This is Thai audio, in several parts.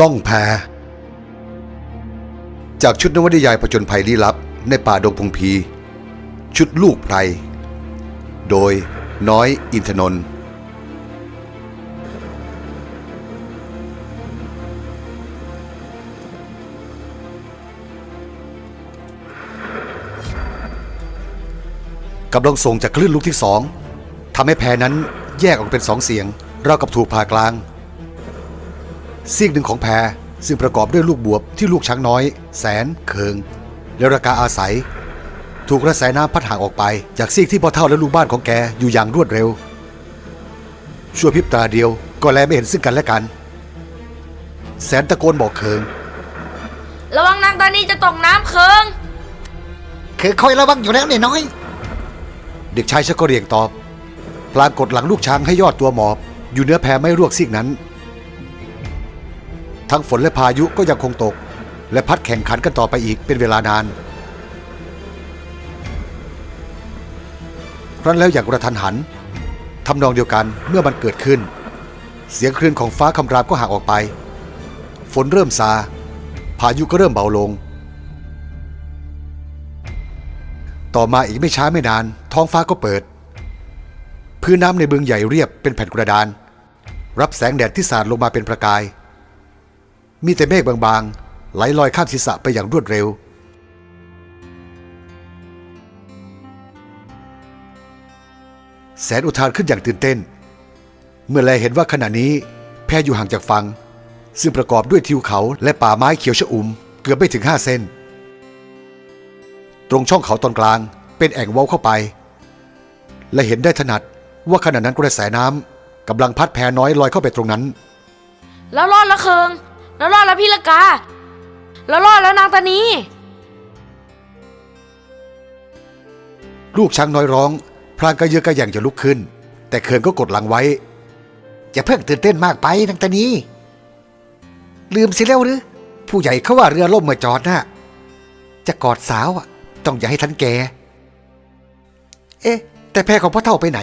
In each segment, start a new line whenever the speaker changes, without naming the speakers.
ล่องแพจากชุดนวนิยายผจญภัยลี้ลับในป่าดงพงพี ชุดลูกไพรโดยน้อยอินทนนท์กำลังส่งจากคลื่นลูกที่สองทำให้แพนั้นแยกออกเป็นสองเสียงรากับถูกผ่ากลาง ซีกหนึ่งของแพซึ่งประกอบด้วยลูกบวบที่ลูกช้างน้อย แสน เคิง และรากาอาศัย ถูกกระแสน้ำพัดห่างออกไป จากซีกที่พ่อเท่าและลูกบ้านของแกอยู่อย่างรวดเร็ว ชั่วพริบตาเดียวก็แลไม่เห็นซึ่งกันและกัน แสนตะโกนบอกเคิง
ระวังนางตานีจะตกน้ำเคิง
คือคอยระวังอยู่แล้วเนี่ยน้อย
เด็กชายชักก็เรียงตอบ พลางกดหลังลูกช้างให้ยอดตัวหมอบ อยู่เหนื้อแพไม่รวกซีกนั้น ทั้งฝนและพายุก็ยังคงตก และพัดแข่งขันกันต่อไปอีกเป็นเวลานาน ครั้นแล้วอย่างกระทันหันทำนองเดียวกันเมื่อมันเกิดขึ้น เสียงคลื่นของฟ้าคำรามก็ห่างออกไป ฝนเริ่มซา พายุก็เริ่มเบาลง ต่อมาอีกไม่ช้าไม่นาน ท้องฟ้าก็เปิด พื้นน้ำในบึงใหญ่เรียบเป็นแผ่นกระดาน รับแสงแดดที่สาดลงมาเป็นประกาย มีแต่เมฆบางๆ ไหลลอยข้ามศีรษะไปอย่างรวดเร็ว แสนอุทานขึ้นอย่างตื่นเต้น เมื่อแลเห็นว่าขณะนี้แพอยู่ห่างจากฝั่งซึ่งประกอบด้วยทิวเขาและป่าไม้เขียวชอุ่มเกือบไม่ถึงห้าเส้น ตรงช่องเขาตอนกลางเป็นแอ่งเว้าเข้าไป และเห็นได้ถนัดว่าขณะนั้นกระแสน้ำกำลังพัดแพน้อยลอยเข้าไปตรงนั้น
แล้วรอดแล้วเคิง แล้วรอดแล้วพี่ละกา แล้วรอดแล้วนางตานี
ลูกช้างน้อยร้องพลางกระเยือกกระแย่งจะลุกขึ้น แต่เคินก็กดหลังไว้
อย่าเพิ่งตื่นเต้นมากไปนางตานีลืมสิแล้วหรือผู้ใหญ่เขาว่าเรือล่มเมื่อจอดน่ะจะกอดสาวอะ ต้องอย่าให้ทันแก เอ๊ะ แต่แพของพ่อเท่าไปไหน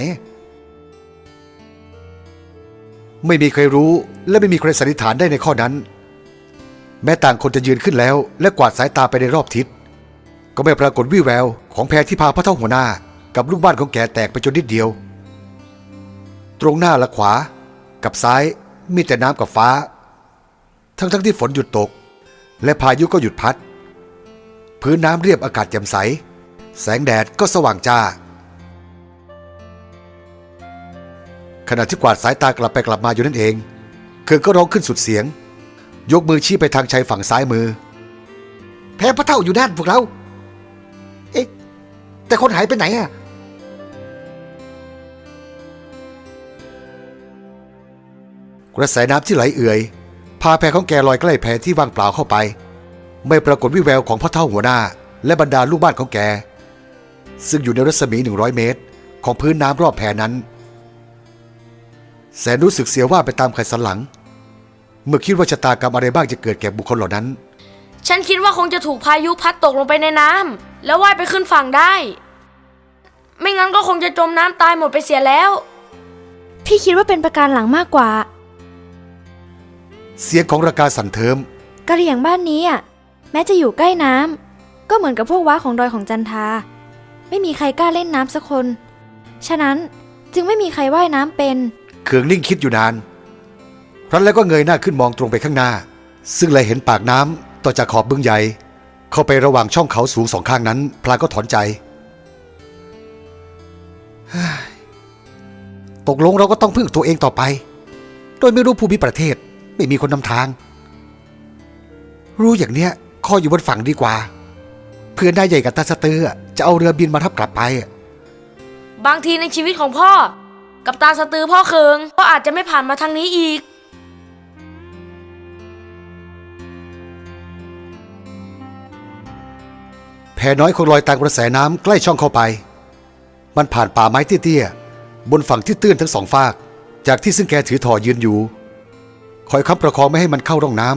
ไม่มีใครรู้และไม่มีใครสันนิษฐานได้ในข้อนั้น แม้ต่างคนจะยืนขึ้นแล้ว และกวาดสายตาไปในรอบทิศ ก็ไม่ปรากฏวี่แวว ของแพรที่พาพระเท่าหัวหน้า กับลูกบ้านของแกแตกไปจนนิดเดียว ตรงหน้าและขวา กับซ้ายมีแต่น้ำกับฟ้า ทั้งทั้งๆที่ฝนหยุดตก และพายุก็หยุดพัด พื้นน้ำเรียบอากาศแจ่มใส แสงแดดก็สว่างจ้าขณะที่กวาดสายตากลับไปกลับมาอยู่นั่นเอง เคิงก็ร้องขึ้นสุดเสียง ยกมือชี้ไปทางชายฝั่งซ้ายมือ
แพพ่อเท่าอยู่ด้านพวกเรา เอ๊ะ แต่คนหายไปไหนอะ
กระแสน้ำที่ไหลเอื่อย พาแพของแกลอยใกล้แพที่ว่างเปล่าเข้าไป ไม่ปรากฏวิแววของพ่อเท่าหัวหน้า และบรรดาลูกบ้านของแก ซึ่งอยู่ในรัศมี 100 เมตร ของพื้นน้ำรอบแพนั้น แสนรู้สึกเสียว่าไปตามไขสันหลัง เมื่อคิดว่าชะตากรรมอะไรบ้างจะเกิดแก่บุคคลเหล่านั้น
ฉันคิดว่าคงจะถูกพายุพัดตกลงไปในน้ำแล้วว่ายไปขึ้นฝั่งได้ ไม่งั้นก็คงจะจมน้ำตายหมดไปเสียแล้ว
พี่คิดว่าเป็นประการหลังมากกว่า
เสียงของระกาสั่นเทิม
กะเหรี่ยงบ้านนี้อะแม้จะอยู่ใกล้น้ำก็เหมือนกับพวกว้าของดอยของจันทา ไม่มีใครกล้าเล่นน้ำสักคน ฉะนั้นจึงไม่มีใครว่ายน้ำเป็น
เขืองนิ่งคิดอยู่นานค รั้นแล้วก็เงยหน้าขึ้นมองตรงไปข้างหน้า ซึ่งเลยเห็นปากน้ำต่อจากขอบบึงใหญ่ เข้าไประหว่างช่องเขาสูงสองข้างนั้น พลางก็ถอนใจ ตกลงเราก็ต้องพึ่งตัวเองต่อไป โดยไม่รู้ภูมิประเทศไม่มีคนนำทาง รู้อย่างเนี้ยข้ออยู่บนฝั่งดีกว่า เพื่อนนายใหญ่กับตาสเตอร์จะเอาเรือบินมาทับกลับไป
บางทีในชีวิตของพ่อ กับตาสตือพ่อเคิงก็อาจจะไม่ผ่านมาทางนี้อีก
พน้อยคงลอยตามกระแสน้ำใกล้ช่องเข้าไป มันผ่านป่าไม้เตี้ยๆ บนฝั่งที่ตื้นทั้งสองฝาก จากที่ซึ่งแกถือถอยืนอยู่ คอยค้ำประคองไม่ให้มันเข้าร่องน้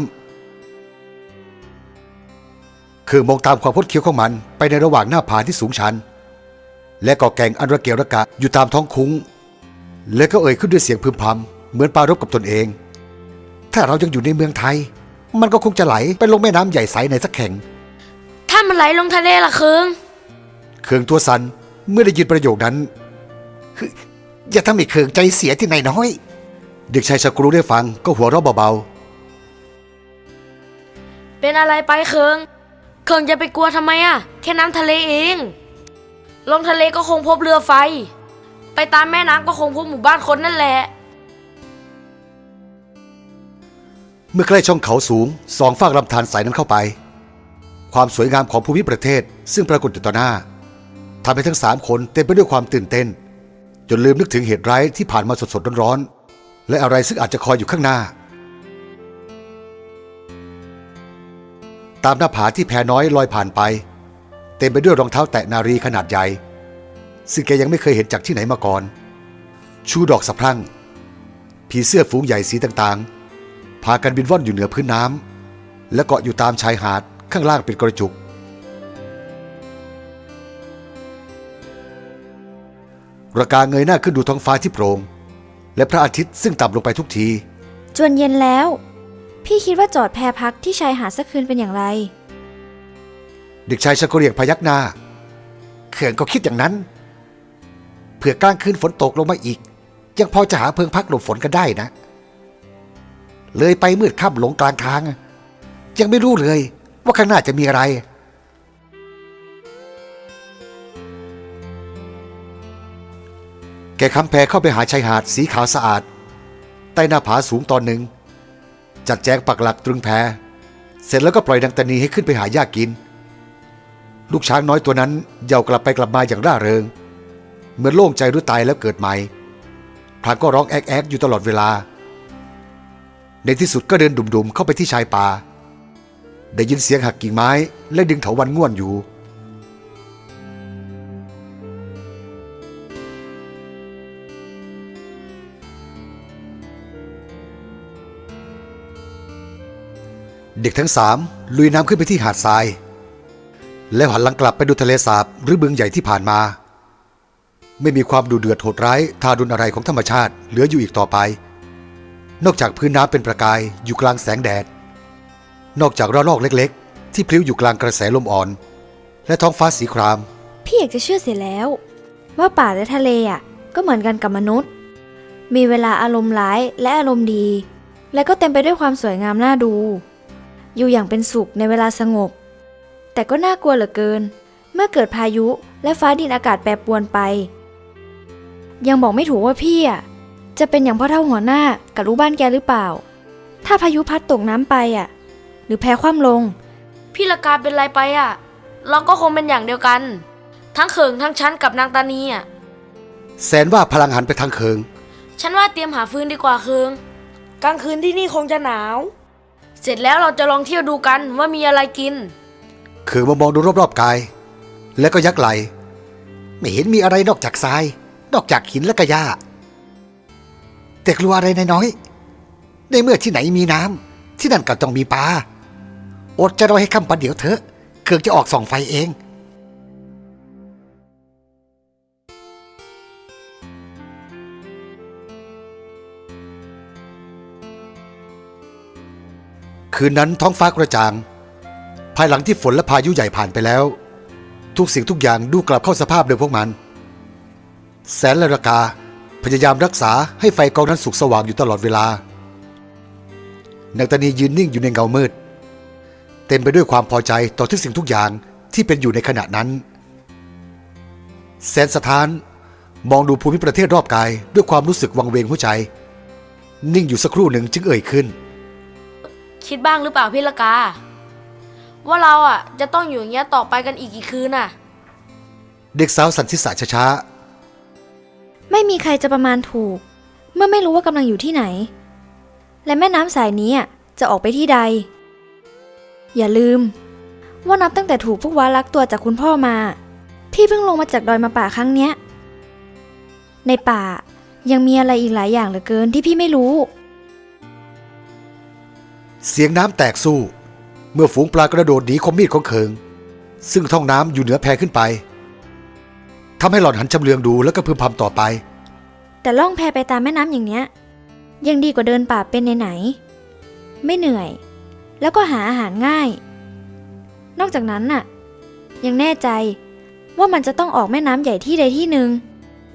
ำคือมองตามความพดเคี้ยวของมันไปในระหว่างหน้าผาที่สูงชัน และก่อแก่งอันระเกะระกะอยู่ตามท้องคุ้ง และก็เอ่ยขึ้นด้วยเสียงพึมพำเหมือนปรารบกับตนเอง ถ้าเรายังอยู่ในเมืองไทย
มันก็คงจะไหลไปลงแม่น้ำใหญ่ใสในสักแห่ง
มันไหลลงทะเลล่ะเคือง
เคืองตัวสันเมื่อได้ยินประโยคนั้น
อย่าทำให้เคืองใจเสียที่ไหนน้อย
เด็กชายชากรูได้ฟังก็หัวเราะเบา
เป็นอะไรไปเคืองเคืองจะไปกลัวทำไมอะแค่น้ำทะเลเอง ลงทะเลก็คงพบเรือไฟ ไปตามแม่น้ำก็คงพบหมู่บ้านคนนั่นแหละ
ๆเมื่อใกล้ช่องเขาสูงสองฝากลำธารสายนั้นเข้าไป ความสวยงามของภูมิประเทศ ซึ่งปรากฏอยู่ต่อหน้าทำให้ทั้งสามคนเต็มไปด้วยความตื่นเต้น จนลืมนึกถึงเหตุร้ายที่ผ่านมาสดๆร้อนๆและอะไรซึ่งอาจจะคอยอยู่ข้างหน้า ตามหน้าผาที่แพน้อยลอยผ่านไป เต็มไปด้วยรองเท้าแตะนารีขนาดใหญ่ซึ่งแกยังไม่เคยเห็นจากที่ไหนมาก่อน ชูดอกสะพรั่ง ผีเสื้อฝูงใหญ่สีต่างๆ พากันบินว่อนอยู่เหนือพื้นน้ำและเกาะอยู่ตามชายหาด ข้างล่างเป็นกระจุก ระกาเงยหน้าขึ้นดูท้องฟ้าที่โปร่งและพระอาทิตย์ซึ่งต่ำลงไปทุกที
จวนเย็นแล้ว พี่คิดว่าจอดแพพักที่ชายหาดสักคืนเป็นอย่างไร
เด็กชายชะกเรียงพยักหน้า
เขื่อนก็คิดอย่างนั้น เผื่อกลางคืนฝนตกลงมาอีก ยังพอจะหาเพิงพักหลบฝนกันได้นะ เลยไปมืดค่ำหลงกลางทาง ยังไม่รู้เลย ว่าข้างหน้าจะมีอะไร
แกคำแพเข้าไปหาชายหาดสีขาวสะอาด ใต้หน้าผาสูงตอนหนึ่ง จัดแจงปักหลักตรึงแพ เสร็จแล้วก็ปล่อยนางตนีให้ขึ้นไปหาหญ้ากิน ลูกช้างน้อยตัวนั้นเหย่ากลับไปกลับมาอย่างร่าเริง เหมือนโล่งใจรู้ตายแล้วเกิดใหม่พลางก็ร้องแอกแอกอยู่ตลอดเวลา ในที่สุดก็เดินดุมๆเข้าไปที่ชายป่า ได้ยินเสียงหักกิ่งไม้และดึงเถาวันง่วนอยู่ เด็กทั้งสามลุยน้ำขึ้นไปที่หาดทราย แล้วหันหลังกลับไปดูทะเลสาบหรือบึงใหญ่ที่ผ่านมา ไม่มีความดูเดือดโหดร้ายทารุณอะไรของธรรมชาติเหลืออยู่อีกต่อไป นอกจากพื้นน้ำเป็นประกายอยู่กลางแสงแดด นอกจากระลอกเล็กๆ ที่พลิ้วอยู่กลางกระแสลมอ่อน และท้องฟ้าสีคราม
พี่อยากจะเชื่อเสียแล้ว ว่าป่าและทะเลอะก็เหมือนกันกับมนุษย์ มีเวลาอารมณ์ร้ายและอารมณ์ดี และก็เต็มไปด้วยความสวยงามน่าดู อยู่อย่างเป็นสุขในเวลาสงบ แต่ก็น่ากลัวเหลือเกิน เมื่อเกิดพายุและฟ้าดินอากาศแปรปรวนไป ยังบอกไม่ถูกว่าพี่อะจะเป็นอย่างพ่อเท่าหัวหน้ากับลูกบ้านแกหรือเปล่า ถ้าพายุพัดตกน้ำไปอะ หรือแพ้คว่ำลง
พี่ละกาเป็นไรไปอะเราก็คงเป็นอย่างเดียวกัน ทั้งเขิงทั้งฉันกับนางตานีอะ
แสนว่าพลังหันไปทางเคิง
ฉันว่าเตรียมหาฟืนดีกว่าเคืองกลางคืนที่นี่คงจะหนาว เสร็จแล้วเราจะลองเที่ยวดูกันว่ามีอะไรกิน
เคิงมามองดูรอบๆกาย แล้วก็ยักไหล
ไม่เห็นมีอะไรนอกจากทราย นอกจากหินและกระยาแต่กลัวอะไรนายน้อย ในเมื่อที่ไหนมีน้ำที่นั่นก็ต้องมีปลา อดจะรอให้ค่ำประเดี๋ยวเถอะ เครื่องจะออกส่องไฟเอง
คืนนั้นท้องฟ้ากระจ่าง ภายหลังที่ฝนและพายุใหญ่ผ่านไปแล้ว ทุกสิ่งทุกอย่างดูกลับเข้าสภาพเดิมพวกมัน แสนและรากาพยายามรักษาให้ไฟกองนั้นสุกสว่างอยู่ตลอดเวลานางตานียืนนิ่งอยู่ในเงามืด เต็มไปด้วยความพอใจต่อทุกสิ่งทุกอย่างที่เป็นอยู่ในขณะนั้นแสนสถานมองดูภูมิประเทศรอบกายด้วยความรู้สึกวังเวงหัวใจ นิ่งอยู่สักครู่หนึ่งจึงเอ่ยขึ้น
คิดบ้างหรือเปล่าพี่ละกา ว่าเราอะจะต้องอยู่อย่างเงี้ยต่อไปกันอีกกี่คืนน่ะ
เด็กสาวสันทิษะช้า
ไม่มีใครจะประมาณถูก เมื่อไม่รู้ว่ากำลังอยู่ที่ไหน และแม่น้ำสายนี้อะจะออกไปที่ใด อย่าลืม ว่านับตั้งแต่ถูกพวกว้าลักตัวจากคุณพ่อมา พี่เพิ่งลงมาจากดอยมาป่าครั้งเนี้ย ในป่ายังมีอะไรอีกหลายอย่างเหลือเกินที่พี่ไม่รู้
ๆเสียงน้ำแตกสู้ เมื่อฝูงปลากระโดดหนีคมมีดของเคิง ซึ่งท่องน้ำอยู่เหนือแพขึ้นไปทำให้หล่อนหันชำเลืองดูแล้วก็พึมพำต่อไป
แต่ล่องแพไปตามแม่น้ำอย่างเนี้ย ยังดีกว่าเดินป่าเป็นไหนๆไม่เหนื่อย แล้วก็หาอาหารง่าย นอกจากนั้นน่ะ ยังแน่ใจว่ามันจะต้องออกแม่น้ำใหญ่ที่ใดที่หนึ่ง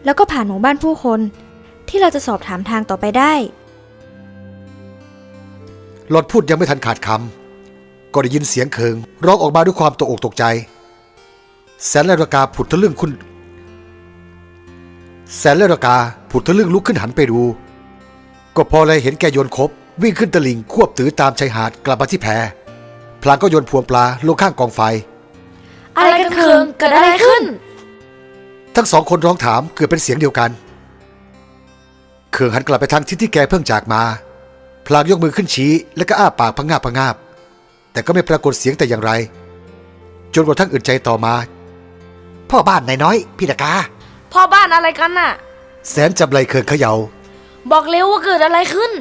แล้วก็ผ่านหมู่บ้านผู้คน ที่เราจะสอบถามทางต่อไปได้
หลอดพูดยังไม่ทันขาดคำก็ได้ยินเสียงเคิงร้องออกมาด้วยความตกอกตกใจ แสนและรากาผุดทะลึ่งคุณแสนและรากาผุดทะลึ่งลุกขึ้นหันไปดู ก็พอเลยเห็นแกโยนคบ วิ่งขึ้นตะลิ่งควบถือตามชายหาดกลับมาที่แพพลางก็โยนพวงปลาลงข้างกองไฟ
อะไรกันเคืองเกิดอะไรขึ้น
ทั้งสองคนร้องถามเกือบเป็นเสียงเดียวกัน เคืองหันกลับไปทางทิศที่แกเพิ่งจากมา พลางยกมือขึ้นชี้แล้วก็อ้าปากพะงาบพะงาบ แต่ก็ไม่ปรากฏเสียงแต่อย่างไร จนกระทั่งอึดใจต่อมา
พ่อบ้านนายน้อยพี่ตะกา
พ่อบ้านอะไรกันน่ะ
แสนจำไรเคืองเขยา่า
บอกเร็วว่าเกิดอะไรขึ้น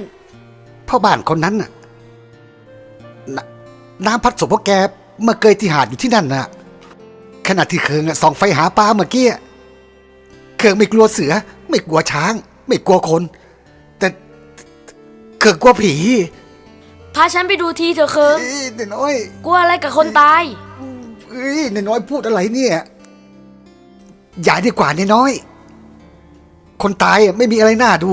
พ่อบ้านคนนั้นน่ะนน้ำพัดศพพ่อแกมาเกยที่หาดอยู่ที่นั่นน่ะ ขณะที่เคิงส่องไฟหาปลาเมื่อกี้เคิงไม่กลัวเสือ ไม่กลัวช้าง ไม่กลัวคน แต่เคิงกลัวผี
พาฉันไปดูทีเถอะเคิง
เอ้ยนายน้อย
กลัวอะไรกับคนตาย
เอ้ยนายน้อยพูดอะไรเนี่ยอย่าดีกว่านายน้อย คนตายไม่มีอะไรน่าดู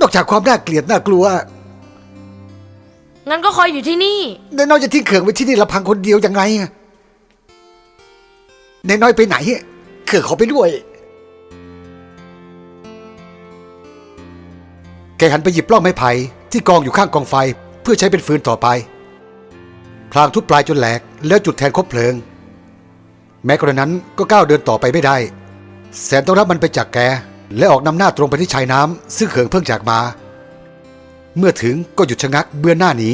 นอกจากความน่าเกลียดน่ากลัว
งั้นก็คอยอยู่ที่นี่
นายน้อยจะทิ้งเขื่องไว้ที่นี่ลำพังคนเดียวยังไงอะนายน้อยไปไหนอะเขื่องขอไปด้วย
แกหันไปหยิบปล้องไม้ไผ่ที่กองอยู่ข้างกองไฟเพื่อใช้เป็นฟืนต่อไปพลางทุบปลายจนแหลกแล้วจุดแทนคบเพลิง แม้กระนั้นก็ก้าวเดินต่อไปไม่ได้ แสนต้องรับมันไปจากแก และออกนำหน้าตรงไปที่ชายน้ำซึ่งเขิงเพิ่งจากมา เมื่อถึงก็หยุดชะงักเบื้อนหน้าหนี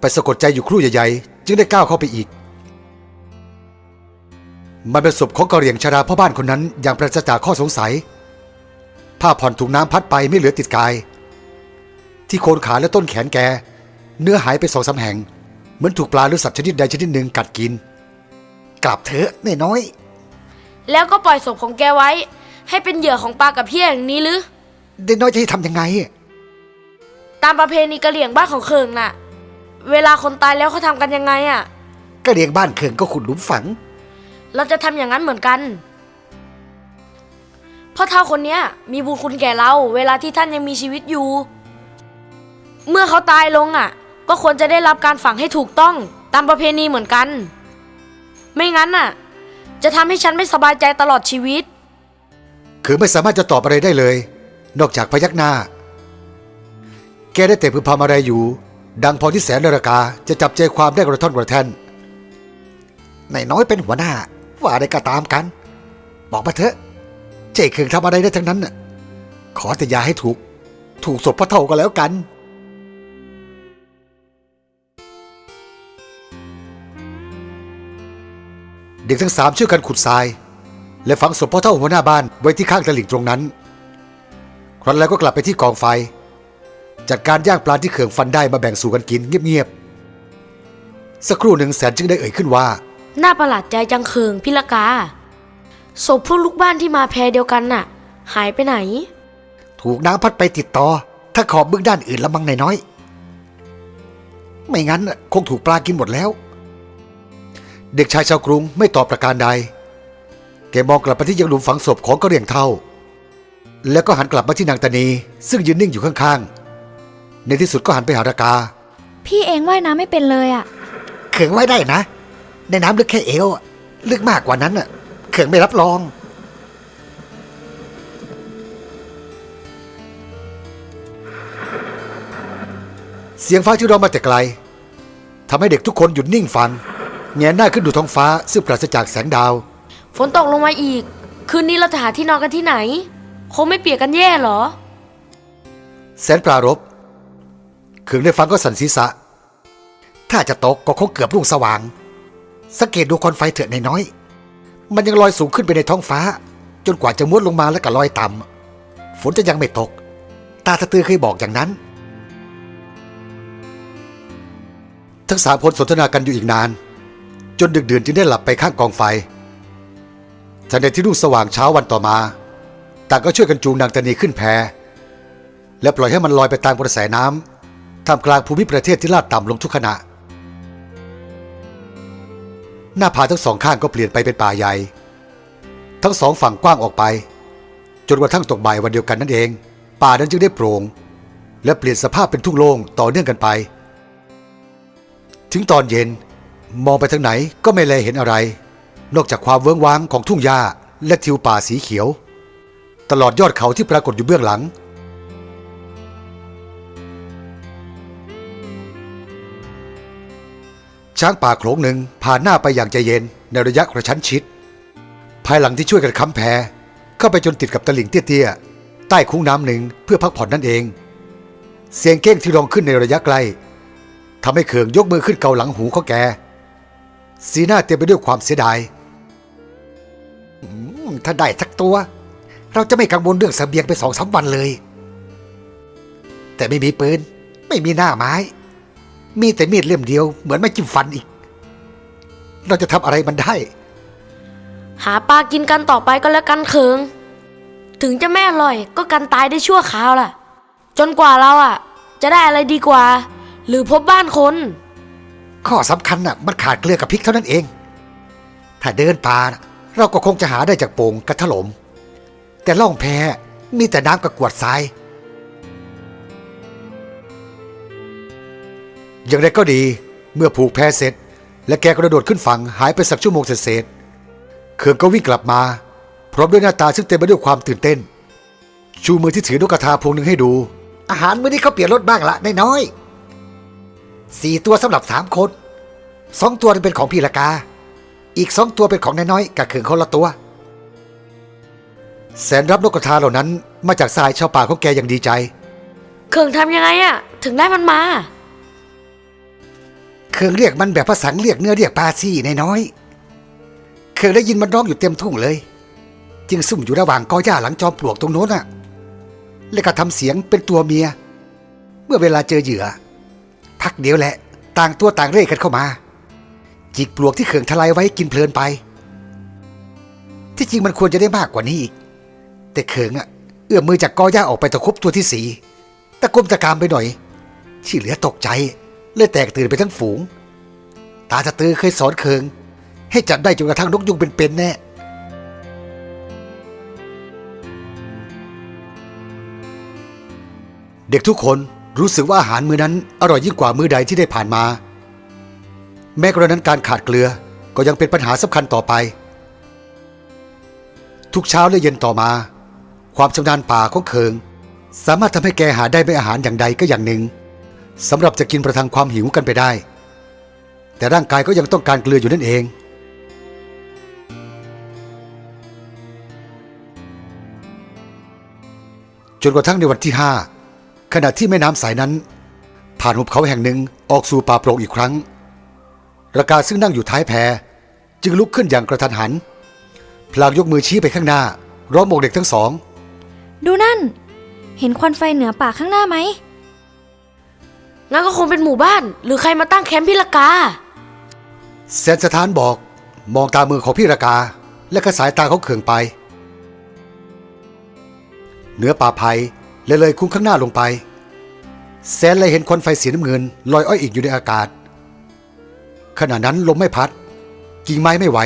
ไปสะกดใจอยู่ครู่ใหญ่ๆ จึงได้ก้าวเข้าไปอีก มันเป็นศพของกะเหรี่ยงชราพ่อบ้านคนนั้นอย่างปราศจากข้อสงสัย ผ้าผ่อนถูกน้ำพัดไปไม่เหลือติดกาย ที่โคนขาและต้นแขนแก เนื้อหายไปสองสามแห่ง เหมือนถูกปลาหรือสัตว์ชนิดใดชนิดหนึ่งกัดกิน
กลับเถอะนายน้อย
แล้วก็ปล่อยศพของแกไว้ ให้เป็นเหยื่อของปลากับเพี้ยอย่างนี้หรือ
นายน้อยจะให้ทำยังไงอะ
ตามประเพณีกะเหรี่ยงบ้านของเคิงน่ะ เวลาคนตายแล้วเขาทำกันยังไงอะ่ะ
ก็เรียงบ้านเขื่องก็ขุดหลุมฝัง
เราจะทำอย่างนั้นเหมือนกัน พ่อเท่าคนเนี้ยมีบุญคุณแก่เรา เวลาที่ท่านยังมีชีวิตอยู่ เมื่อเขาตายลงอะ ก็ควรจะได้รับการฝังให้ถูกต้องตามประเพณีเหมือนกัน ไม่งั้นน่ะ จะทำให้ฉันไม่สบายใจตลอดชีวิต
คือไม่สามารถจะตอบอะไรได้เลย นอกจากพยักหน้า แกได้แต่พึมพำอะไรอยู่ ดังพอที่แสนนรกาจะจับใจความได้กระท่อนกระแท่น
นายน้อยเป็นหัวหน้า ว่าอะไรก็ตามกัน บอกมาเถอะ เจ๊เขื่องทำอะไรได้ทั้งนั้นน่ะ ขอแต่อย่าให้ถูก ถูกศพพระเท่าก็แล้วกัน
เด็กทั้งสามช่วยกันขุดทราย และฝังศพพ่อเท่าหัวหน้าบ้านไว้ที่ข้างตลิ่งตรงนั้น ครั้นแล้วก็กลับไปที่กองไฟ จัดการย่างปลาที่เขื่องฟันได้มาแบ่งสู่กันกินเงียบๆ สักครู่หนึ่งแสนจึงได้เอ่ยขึ้นว่า
น่าประหลาดใจจังเคิงพิลกาศพพวกลูกบ้านที่มาแพรเดียวกันน่ะ หายไปไหน
ถูกน้ำพัดไปติดต่อ ถ้าขอบบึ้งด้านอื่นละมังนายน้อย ไม่งั้นน่ะคงถูกปลากินหมดแล้ว
เด็กชายชาวกรุงไม่ตอบประการใด แกมองกลับไปที่ยังหลุมฝังศพของกระเหรี่ยงเท่า แล้วก็หันกลับมาที่นางตานีซึ่งยืนนิ่งอยู่ข้างๆ ในที่สุดก็หันไปหารากา
พี่เองว่ายน้ำไม่เป็นเลยอะ
เขื่องไว้ได้นะ ในน้ำลึกแค่เอวอะลึกมากกว่านั้นน่ะ เขื่องไม่รับรอง
เสียงฟ้าที่ร้องมาแต่ไกลทำให้เด็กทุกคนหยุดนิ่งฟัง แงนหน้าขึ้นดูท้องฟ้า ซึ่งปราศจากแสงดาว
ฝนตกลงมาอีก คืนนี้เราจะหาที่นอนกันที่ไหน คงไม่เปียกกันแย่เหรอ
แสนปรารบเขืองได้ฟังก็สั่นศีรษะ
ถ้าจะตกก็คงเกือบรุ่งสว่าง สังเกตดูควันไฟเถอนน้อย มันยังลอยสูงขึ้นไปในท้องฟ้า จนกว่าจะม้วนลงมาแล้วก็ลอยต่ำฝนจะยังไม่ตก ตาตะตือเคยบอกอย่างนั้น
ทั้งสามคนสนทนากันอยู่อีกนาน จนดึกดื่นจึงได้หลับไปข้างกองไฟทันใดที่รุ่งสว่างเช้าวันต่อมา ต่างก็ช่วยกันจูงนางตานีขึ้นแพและปล่อยให้มันลอยไปตามกระแสน้ำ ท่ามกลางภูมิประเทศที่ลาดต่ำลงทุกขณะ หน้าผาทั้งสองข้างก็เปลี่ยนไปเป็นป่าใหญ่ ทั้งสองฝั่งกว้างออกไป จนกระทั่งตกบ่ายวันเดียวกันนั่นเอง ป่านั้นจึงได้โปร่งและเปลี่ยนสภาพเป็นทุ่งโล่งต่อเนื่องกันไป ถึงตอนเย็นมองไปทางไหนก็ไม่แลยเห็นอะไร นอกจากความเวิ้งว้างของทุ่งหญ้าและทิวป่าสีเขียว ตลอดยอดเขาที่ปรากฏอยู่เบื้องหลัง ช้างป่าโขลงหนึ่งผ่านหน้าไปอย่างใจเย็นในระยะกระชั้นชิด ภายหลังที่ช่วยกันค้ำแพเข้าไปจนติดกับตลิ่งเตี้ยๆใต้คุ้งน้ำหนึ่งเพื่อพักผ่อนนั่นเอง เสียงเก้งที่ร้องขึ้นในระยะไกลทำให้เขืองยกมือขึ้นเกาหลังหูเขาแก สีหน้าเต็มไปด้วยความเสียดาย
ถ้าได้สักตัว เราจะไม่กังวลเรื่องเสบียงไปสองสามวันเลย แต่ไม่มีปืน ไม่มีหน้าไม้ มีแต่มีดเล่มเดียวเหมือนไม่จิ้มฟันอีก เราจะทำอะไรมันได้
หาปลากินกันต่อไปก็แล้วกันเคิง ถึงจะไม่อร่อยก็กันตายได้ชั่วคราวล่ะ จนกว่าเราอะ จะได้อะไรดีกว่า หรือพบบ้านคน
ข้อสำคัญน่ะมันขาดเกลือกับพริกเท่านั้นเอง ถ้าเดินป่าน่ะเราก็คงจะหาได้จากโป่งกระถลม แต่ล่องแพมีแต่น้ำกับกรวดทราย
อย่างไรก็ดีเมื่อผูกแพเสร็จ และแกกระโดดขึ้นฝั่งหายไปสักชั่วโมงเศษเขืองก็วิ่งกลับมา พร้อมด้วยหน้าตาซึ่งเต็มไปด้วยความตื่นเต้น ชูมือที่ถือนกกระทาพวงหนึ่งให้ดู
อาหารมื้อนี้เขาเปลี่ยนรสบ้างละน้อยสี่ตัวสำหรับสามคนสองตัวเป็นของพี่ละกา อีกสองตัวเป็นของนายน้อยกับเขื่องคนละตัว
แสนรับนกกระทาเหล่านั้นมาจากทรายชาวป่าของแกอย่างดีใจ
เคิงทำยังไงอะถึงได้มันมา
เขื่องเรียกมันแบบภาษาเรียกเนื้อเรียกปลาซี่นน้อยเขื่องได้ยินมันร้องอยู่เต็มทุ่งเลย จึงซุ่มอยู่ระหว่างกอหญ้าหลังจอมปลวกตรงโน้นน่ะ แล้วก็ทำเสียงเป็นตัวเมีย เมื่อเวลาเจอเหยื่อ พักเดียวแหละ ต่างตัวต่างเร่กันเข้ามา จิกปลวกที่เขื่องทลายไว้กินเพลินไป ที่จริงมันควรจะได้มากกว่านี้อีก แต่เขิงอะเอื้อมมือจากกอหญ้าออกไปตะคุบตัวที่สีตะกุมตะกามไปหน่อย ที่เหลือตกใจ เลยแตกตื่นไปทั้งฝูง ตาสะตือเคยสอนเคิง ให้จับได้จนกระทั่งนกยุงเป็นๆแน่
เด็กทุกคนรู้สึกว่าอาหารมื้อนั้นอร่อยยิ่งกว่ามื้อใดที่ได้ผ่านมา แม้กระนั้นการขาดเกลือก็ยังเป็นปัญหาสำคัญต่อไป ทุกเช้าและเย็นต่อมา ความชำนาญป่าของเคิง สามารถทำให้แกหาได้ไม่อาหารอย่างใดก็อย่างหนึ่ง สำหรับจะกินประทังความหิวกันไปได้ แต่ร่างกายก็ยังต้องการเกลืออยู่นั่นเอง จนกระทั่งในวันที่ห้าขณะที่แม่น้ำสายนั้น ผ่านหุบเขาแห่งหนึ่งออกสู่ป่าโปร่งอีกครั้งระกาซึ่งนั่งอยู่ท้ายแพจึงลุกขึ้นอย่างกระทันหัน พลางยกมือชี้ไปข้างหน้า ร้องบอกเด็กทั้งสอง
ดูนั่น เห็นควันไฟเหนือป่าข้างหน้าไหม
งั้นก็คงเป็นหมู่บ้าน หรือใครมาตั้งแคมป์พิลากา
แสนสถานบอกมองตามมือของพี่ระกา และก็สายตาเขาเคืองไป เหนือป่าไผ่เลยเลยคุ้งข้างหน้าลงไปแสนเลยเห็นควันไฟสีน้ำเงิน ลอยอ้อยอีกอยู่ในอากาศ ขณะนั้นลมไม่พัด กิ่งไม้ไม่ไหว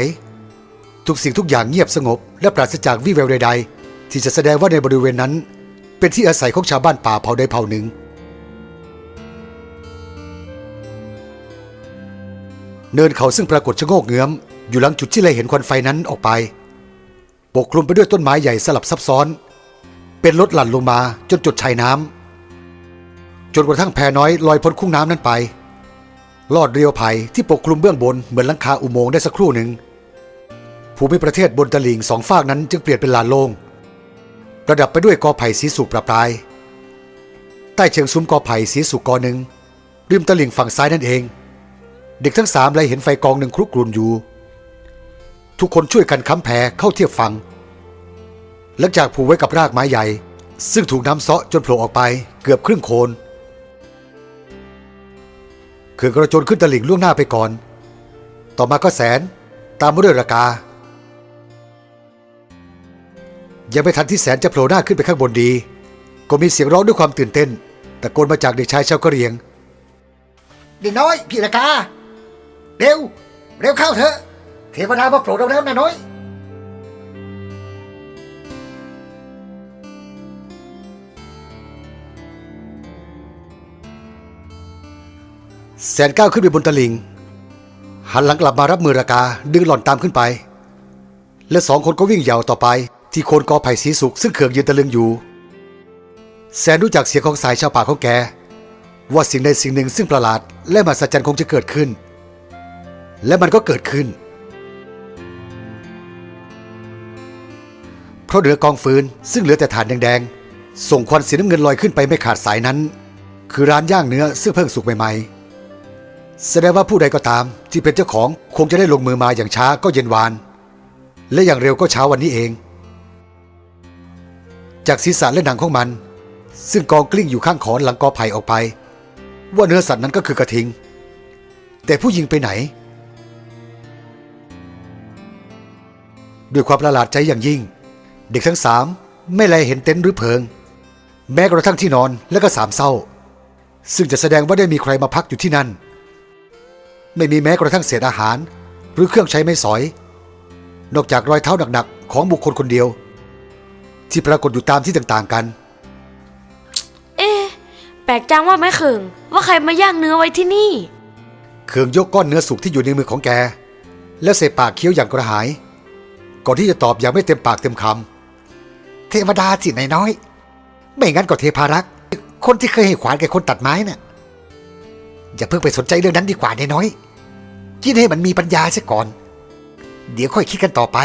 ทุกสิ่งทุกอย่างเงียบสงบ และปราศจากวี่แววใด ๆ ที่จะแสดงว่าในบริเวณนั้น เป็นที่อาศัยของชาวบ้านป่าเผ่าใดเผ่าหนึ่ง เนินเขาซึ่งปรากฏชะโงกเงื้อม อยู่หลังจุดที่เลยเห็นควันไฟนั้นออกไป ปกคลุมไปด้วยต้นไม้ใหญ่สลับซับซ้อน เป็นรถหลั่นลงมาจนจุดชายน้ำจนกระทั่งแพน้อยลอยพ้นคุ้งน้ำนั้นไป ลอดเรียวไผ่ที่ปกคลุมเบื้องบนเหมือนหลังคาอุโมงค์ได้สักครู่หนึ่งภูมิประเทศบนตลิ่งสองฝากนั้นจึงเปลี่ยนเป็นลานโล่งประดับไปด้วยกอไผ่สีสุกประปราย ใต้เชิงซุ้มกอไผ่สีสุกกอหนึ่งริมตลิ่งฝั่งซ้ายนั่นเอง เด็กทั้งสามเลยเห็นไฟกองหนึ่งครุกรุ่นอยู่ ทุกคนช่วยกันค้ำแพเข้าเทียบฟัง หลังจากผูกไว้กับรากไม้ใหญ่ ซึ่งถูกน้ำเซาะจนโผล่ออกไปเกือบครึ่งโคนเขื่อนกระโจนขึ้นตลิ่งล่วงหน้าไปก่อน ต่อมาก็แสนตามมาด้วยรากา ยังไม่ทันที่แสนจะโผล่หน้าขึ้นไปข้างบนดี ก็มีเสียงร้องด้วยความตื่นเต้นตะโกนมาจากเด็กชายชาวกะเหรี่ยง
เด็กน้อย พี่ละกา เร็ว เร็วเข้าเถอะ เทวดามาโปรดเราแล้วนะน้อย
แสนก้าวขึ้นไปบนตะลิง หันหลังกลับมารับมือรากาดึงหล่อนตามขึ้นไป และสองคนก็วิ่งเหยาวต่อไป ที่โคนกอไผ่สีสุกซึ่งเขืองยืนตะลึงอยู่ แสนรู้จักเสียงของสายชาวป่าของแก ว่าสิ่งใดสิ่งหนึ่งซึ่งประหลาดและมหัศจรรย์คงจะเกิดขึ้น และมันก็เกิดขึ้น เพราะเหนือกองฟืนซึ่งเหลือแต่ฐานแดงๆ ส่งควันสีน้ำเงินลอยขึ้นไปไม่ขาดสายนั้น คือร้านย่างเนื้อซึ่งเพิ่งสุกใหม่ๆ แสดงว่าผู้ใดก็ตามที่เป็นเจ้าของคงจะได้ลงมือมาอย่างช้าก็เย็นวาน และอย่างเร็วก็เช้าวันนี้เอง จากศีรษะและหนังของมัน ซึ่งกองกลิ้งอยู่ข้างขอนหลังกอไผ่ออกไป ว่าเนื้อสัตว์นั้นก็คือกระทิง แต่ผู้ยิงไปไหน ด้วยความประหลาดใจอย่างยิ่ง เด็กทั้งสามไม่แลเห็นเต็นท์หรือเพิง แม้กระทั่งที่นอนและก็สามเศร้า ซึ่งจะแสดงว่าได้มีใครมาพักอยู่ที่นั่น ไม่มีแม้กระทั่งเศษอาหาร หรือเครื่องใช้ไม้สอย นอกจากรอยเท้าหนักๆของบุคคลคนเดียว ที่ปรากฏอยู่ตามที่ต่างๆกัน
เอ๊ะแปลกจังว่าแม่เขิงว่าใครมาย่างเนื้อไว้ที่นี่
เคืองยกก้อนเนื้อสุกที่อยู่ในมือของแก แล้วเสปากเคี้ยวอย่างกระหาย ก่อนที่จะตอบอย่างไม่เต็มปากเต็มค
เทวดาสินายน้อย ไม่งั้นก็เทพารักษ์คนที่เคยให้ขวานแก่คนตัดไม้น่ะอย่าเพิ่งไปสนใจเรื่องนั้นดีกว่านายน้อยคิดให้มันมีปัญญาซะก่อน เดี๋ยวค่อยคิดกันต่อไป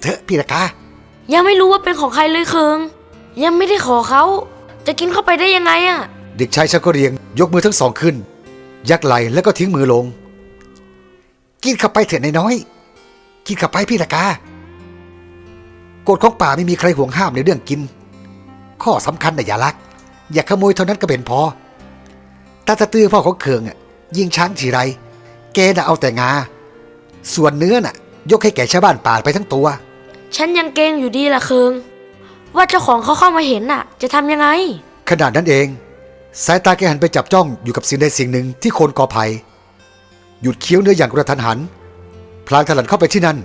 เถอะพี่ละกา
ยังไม่รู้ว่าเป็นของใครเลยเคิง ยังไม่ได้ขอเขาจะกินเข้าไปได้ยังไงอะำ
เด็กชายชักกระเรียง ยกมือทั้งสองขึ้น ยักไหลแล้วก็ทิ้งมือลง
กินเข้าไปเถอะนายน้อย กินเข้าไปพี่ละกากฎของป่าไม่มีใครห่วงห้ามในเรื่องกิน ข้อสำคัญนะอย่าลัก อย่าขโมยเท่านั้นก็เป็นพอตาตะตื้อพ่อของเคืองอะ ยิงช้างทีไร แกน่ะเอาแต่งา ส่วนเนื้อน่ะ ยกให้แก่ชาวบ้านป่าไปทั้งตัว
ฉันยังเกรงอยู่ดีล่ะเคิงว่าเจ้าของเขาเข้ามาเห็นน่ะ จะทำยังไง
ขนาดนั้นเอง สายตาแกหันไปจับจ้องอยู่กับสิ่งใดสิ่งหนึ่งที่โคนกอไผ่หยุดเคี้ยวเนื้ออย่างกระทันหัน พลางถลันเข้าไปที่นั่น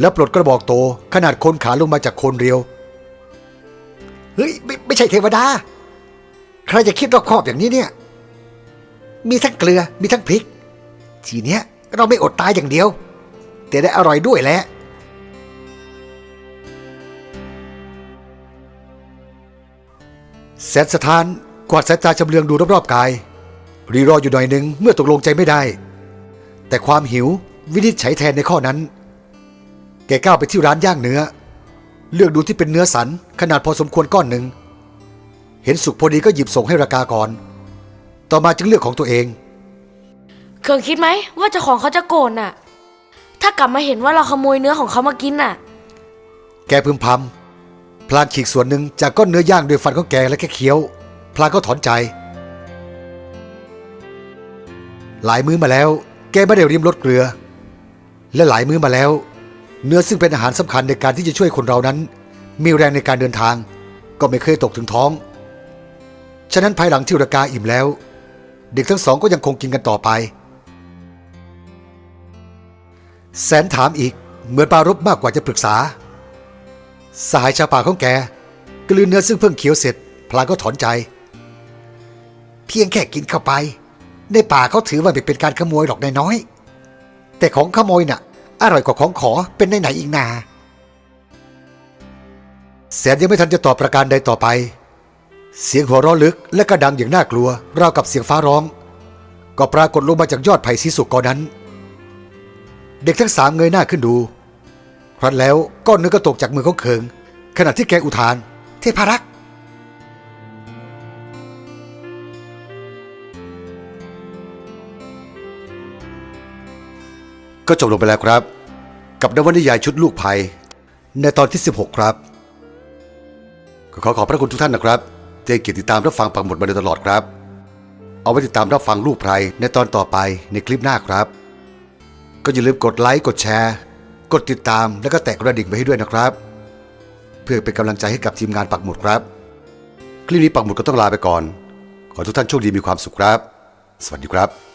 แล้วปลดกระบอกโตขนาดโคนขาลงมาจากโคนเรียว
เฮ้ยไม่ไม่ใช่เทวดา ใครจะคิดรอบคอบอย่างนี้เนี่ย มีทั้งเกลือมีทั้งพริก ทีเนี้ยเราไม่อดตายอย่างเดียว แต่ได้อร่อยด้วยแหละ
แสนสถานกวาดสายตาจำเลืองดูรอบๆกาย รีรออยู่หน่อยหนึ่งเมื่อตกลงใจไม่ได้ แต่ความหิว วินิจฉัยแทนในข้อนั้น แกก้าวไปที่ร้านย่างเนื้อ เลือกดูที่เป็นเนื้อสันขนาดพอสมควรก้อนหนึ่ง เห็นสุกพอดีก็หยิบส่งให้รากาก่อน ต่อมาจึงเลือกของตัวเอง
เคิงคิดไหมว่าเจ้าของเขาจะโกรธน่ะ ถ้ากลับมาเห็นว่าเราขโมยเนื้อของเขามากินน่ะ
แกพึมพำพลางฉีกส่วนหนึ่งจากก้อนเนื้อย่างด้วยฟันของแกและแค่เคี้ยว พลางก็ถอนใจ หลายมื้อมาแล้ว แกไม่ได้ริมรสเกลือ และหลายมื้อมาแล้ว เนื้อซึ่งเป็นอาหารสำคัญในการที่จะช่วยคนเรานั้น มีแรงในการเดินทาง ก็ไม่เคยตกถึงท้อง ฉะนั้นภายหลังที่รากาอิ่มแล้ว เด็กทั้งสองก็ยังคงกินกันต่อไป แสนถามอีกเหมือนปารบมากกว่าจะปรึกษา สหายชาวป่าของแกกลืนเนื้อซึ่งเพิ่งเคี้ยวเสร็จ พลางก็ถอนใจ
เพียงแค่กินเข้าไป ในป่าเขาถือว่าไม่เป็นการขโมยหรอกนายน้อย แต่ของขโมยน่ะ อร่อยกว่าของขอเป็นไหนๆอีกนา
แสนยังไม่ทันจะตอบประการใดต่อไป เสียงหัวเราะลึกและกระดังอย่างน่ากลัว ราวกับเสียงฟ้าร้อง ก็ปรากฏลงมาจากยอดไผ่สีสุกกอนั้น เด็กทั้งสามเงยหน้าขึ้นดูครั้นแล้วก้อนเนื้อก็ตกจากมือของเคิง ขณะที่แกอุทาน
เทพารักษ์
ก็จบลงไปแล้วครับ กับนวนิยายชุดลูกภัย ในตอนที่ 16 ครับ ก็ขอขอบพระคุณทุกท่านนะครับที่ให้เกียรติติดตามรับฟังปังหมดมาโดยตลอดครับ เอาไว้ติดตามรับฟังลูกไพรในตอนต่อไปในคลิปหน้าครับ ก็อย่าลืมกดไลค์กดแชร์ กดติดตามแล้วก็แตะกระดิ่งไว้ให้ด้วยนะครับ เพื่อเป็นกำลังใจให้กับทีมงานปักหมุดครับ คลิปนี้ปักหมุดก็ต้องลาไปก่อน ขอทุกท่านโชคดีมีความสุขครับ สวัสดีครับ